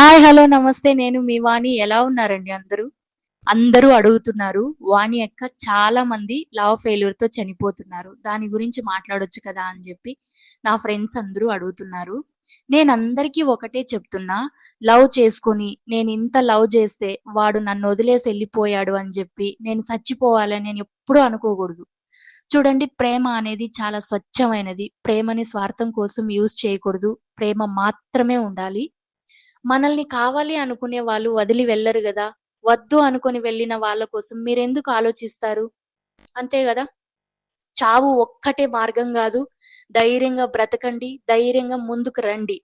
Hi! Hello! నమస్తే. నేను మీ వాణి. ఎలా ఉన్నారండి అందరూ? అందరూ అడుగుతున్నారు. వాణి అక్క చాలా మంది లవ్ ఫెయిల్యూర్తో చనిపోతున్నారు. దాని గురించి మాట్లాడొచ్చు కదా! అని చెప్పి నా ఫ్రెండ్స్ అందరూ అడుగుతున్నారు. నేను అందరికీ ఒకటే చెప్తున్నా. లవ్ చేసుకొని నేను ఇంత లవ్ చేస్తే వాడు నన్ను వదిలేసి వెళ్ళిపోయాడు అని చెప్పి నేను చచ్చిపోవాలని నేను ఎప్పుడూ అనుకోకూడదు చూడండి ప్రేమ అనేది చాలా స్వచ్ఛమైనది. ప్రేమని స్వార్థం కోసం యూజ్ చేయకూడదు. ప్రేమ మాత్రమే ఉండాలి. మనల్ని కావాలి అనుకునే వాళ్ళు వదిలి వెళ్ళరు కదా వద్దు అనుకుని వెళ్ళిన వాళ్ళ కోసం మీరెందుకు ఆలోచిస్తారు? అంతే కదా చావు ఒక్కటే మార్గం కాదు ధైర్యంగా బ్రతకండి. ధైర్యంగా ముందుకు రండి.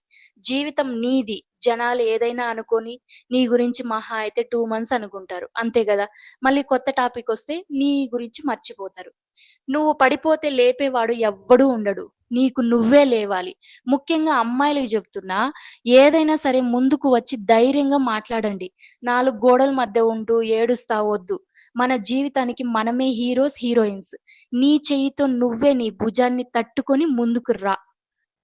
జీవితం నీది. జనాలు ఏదైనా అనుకొని నీ గురించి మహా అయితే టూ మంత్స్ అనుకుంటారు. అంతే కదా మళ్ళీ కొత్త టాపిక్ వస్తే నీ గురించి మర్చిపోతారు. నువ్వు పడిపోతే లేపేవాడు ఎవ్వడూ ఉండడు. నీకు నువ్వే లేవాలి. ముఖ్యంగా అమ్మాయిలకు చెప్తున్నా ఏదైనా సరే ముందుకు వచ్చి ధైర్యంగా మాట్లాడండి. నాలుగు గోడల మధ్య ఉంటూ ఏడుస్తా వద్దు. మన జీవితానికి మనమే హీరోస్, హీరోయిన్స్. నీ చేయితో నువ్వే నీ భుజాన్ని తట్టుకొని ముందుకు రా.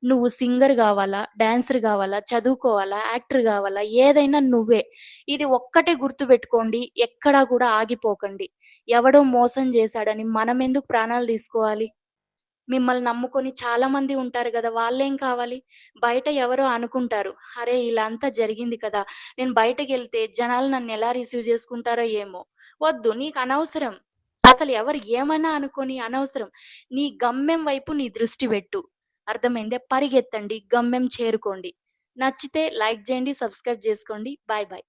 నువ్వు సింగర్ కావాలా డాన్సర్ కావాలా చదువుకోవాలా? యాక్టర్ కావాలా ఏదైనా నువ్వే. ఇది ఒక్కటే గుర్తు పెట్టుకోండి ఎక్కడా కూడా ఆగిపోకండి. ఎవడో మోసం చేశాడని మనం ఎందుకు ప్రాణాలు తీసుకోవాలి? మిమ్మల్ని నమ్ముకొని చాలా మంది ఉంటారు కదా వాళ్ళేం కావాలి? బయట ఎవరో అనుకుంటారు. అరే! ఇలా అంతా జరిగింది కదా! నేను బయటకెళ్తే జనాలు నన్ను ఎలా రిసీవ్ చేసుకుంటారో ఏమో! వద్దు. నీకు అనవసరం అసలు ఎవరు ఏమైనా అనుకోని అనవసరం. నీ గమ్యం వైపు నీ దృష్టి పెట్టు. అర్థమైందే పరిగెత్తండి. గమ్యం చేరుకోండి. నచ్చితే లైక్ చేయండి సబ్స్క్రైబ్ చేసుకోండి బాయ్ బాయ్.